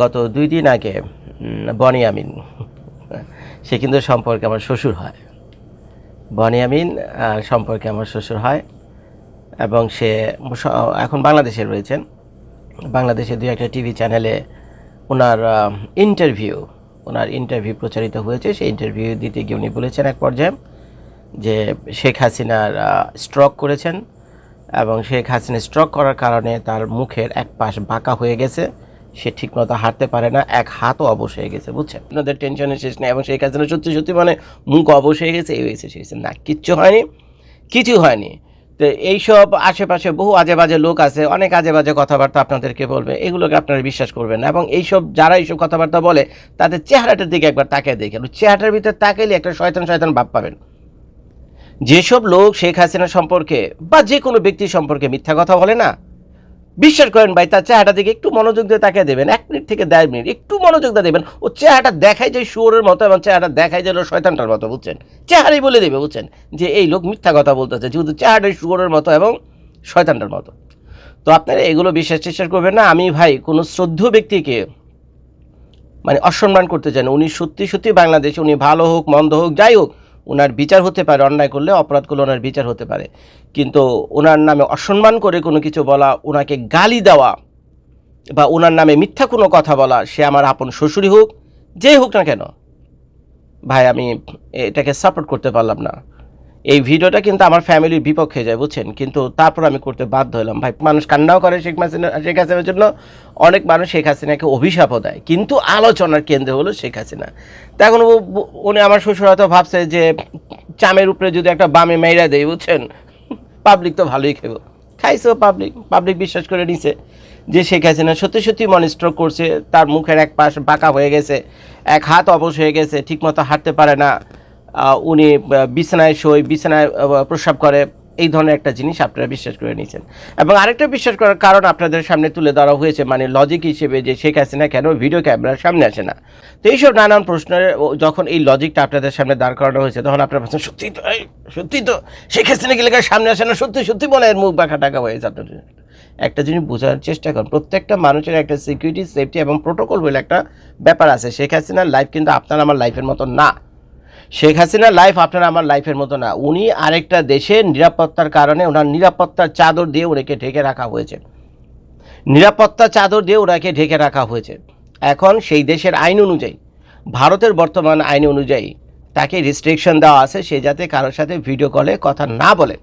গত দুই দিন আগে বনি আমিন, সে কিন্তু সম্পর্কে আমার শ্বশুর হয়। বনি আমিন সম্পর্কে আমার শ্বশুর হয় এবং সে এখন বাংলাদেশে রয়েছেন। বাংলাদেশে দুই একটা টিভি চ্যানেলে ওনার ইন্টারভিউ ওনার ইন্টারভিউ প্রচারিত হয়েছে। সেই ইন্টারভিউ দিতে গিয়ে উনি বলেছেন এক পর্যায়ে যে শেখ হাসিনার স্ট্রোক করেছেন এবং শেখ হাসিনা স্ট্রোক করার কারণে তার মুখের এক পাশ বাঁকা হয়ে গেছে। সে ঠিকমতো হাঁটতে পারে না, এক হাতও অবশ হয়ে গেছে, বুঝছেন? আপনাদের টেনশনের শেষ নেই, এবং শেখ হাসিনা সত্যি সত্যি মানে মুখ অবশ হয়ে গেছে, এই হয়েছে, সেই না, কিচ্ছু হয়নি, কিছু হয়নি। তো এইসব আশেপাশে বহু আজে বাজে লোক আছে, অনেক আজে বাজে কথাবার্তা আপনাদেরকে বলবে, এগুলোকে আপনারা বিশ্বাস করবেন না, এবং এইসব যারা এইসব কথাবার্তা বলে, তাদের চেহারাটার দিকে একবার তাকিয়ে দেখেন চেহারাটার ভিতরে তাকাইলে একটা শয়তান শয়তান ভাব পাবেন। যেসব লোক শেখ হাসিনা সম্পর্কে বা যে কোনো ব্যক্তি সম্পর্কে মিথ্যা কথা বলে না বিশ্বাস করেন ভাই, তার চেহারাটা দিকে একটু মনোযোগ দিয়ে তাকিয়ে দেবেন, এক মিনিট থেকে দেড় মিনিট, একটু মনোযোগ দিয়ে দেবেন, ও চেহারাটা দেখায় যে শুয়োরের মতো এবং চেহারাটা দেখায় যে হলো শয়তানটার মতো, বুঝছেন? চেহারাই বলে দেবে, বুঝছেন? যে এই লোক মিথ্যা কথা বলতেছে, যেহেতু চেহারাটাই শুয়োরের মতো এবং শয়তানটার মতো। তো আপনারা এগুলো বিশ্বাস চেষ্টা করবেন না, আমি ভাই কোনো শ্রদ্ধ ব্যক্তিকে মানে অসম্মান করতে চান উনি সত্যি সত্যি বাংলাদেশে, উনি ভালো হোক, মন্দ হোক, যাই হোক ওনার বিচার হতে পারে, অন্যায় করলে অপরাধ করলে ওনার বিচার হতে পারে। কিন্তু ওনার নামে অসম্মান করে কোনো কিছু বলা ওনাকে গালি দেওয়া বা ওনার নামে মিথ্যা কোনো কথা বলা, সে আমার আপন শ্বশুরই হোক, যেই হোক না কেন, ভাই, আমি এটাকে সাপোর্ট করতে পারলাম না। এই ভিডিওটা কিন্তু আমার ফ্যামিলির বিপক্ষে যায়, বুঝছেন? কিন্তু তারপর আমি করতে বাধ্য হলাম। ভাই, মানুষ কান্নাও করে শেখ হাসিনা, শেখ হাসিনার জন্য। অনেক মানুষ শেখ হাসিনাকে অভিশাপও দেয়। কিন্তু আলোচনার কেন্দ্র হলো শেখ হাসিনা। তা এখন উনি আমার শ্বশুর হয়তো ভাবছে যে, চামের উপরে যদি একটা বামে মেয়েরা দেয় বুঝছেন? পাবলিক তো ভালোই খেব। খাইছেও পাবলিক পাবলিক বিশ্বাস করে নিছে যে শেখ হাসিনা সত্যি সত্যি মনে স্ট্রোক করছে। তার মুখের এক পাশ বাঁকা হয়ে গেছে। এক হাত অবশ হয়ে গেছে। ঠিকমতো হাঁটতে পারে না। উনি বিছানায় শোয়, বিছানায় প্রস্রাব করে, এই ধরনের একটা জিনিস আপনারা বিশ্বাস করে নিয়েছেন। এবং আরেকটা বিশ্বাস করার কারণ আপনাদের সামনে তুলে ধরা হয়েছে মানে লজিক হিসেবে যে শেখ হাসিনা কেন ভিডিও ক্যামেরার সামনে আসে না। তো এইসব নানান প্রশ্নের যখন এই লজিকটা আপনাদের সামনে দাঁড় করানো হয়েছে, তখন আপনার ভাবছেন, সত্যি তো সত্যি তো, শেখ হাসিনা গেলে সামনে আসে না? সত্যি সত্যি মনে হয় মুখ বাঁকা টাকা হয়েছে আপনাদের একটা জিনিস বোঝার চেষ্টা করুন, প্রত্যেকটা মানুষের একটা সিকিউরিটি সেফটি এবং প্রোটোকল বলে একটা ব্যাপার আছে। শেখ হাসিনার লাইফ কিন্তু আপনার আমার লাইফের মতো না। শেখ হাসিনার লাইফ আপনার আমার লাইফের মতো না। উনি আরেকটা দেশে নিরাপত্তার কারণে ওনার নিরাপত্তার চাদর দিয়ে ওনাকে ঢেকে রাখা হয়েছে। নিরাপত্তা চাদর দিয়ে ওনাকে ঢেকে রাখা হয়েছে। এখন সেই দেশের আইন অনুযায়ী, ভারতের বর্তমান আইন অনুযায়ী তাকে রেস্ট্রিকশন দেওয়া আছে, সে যাতে কারোর সাথে ভিডিও কলে কথা না বলে।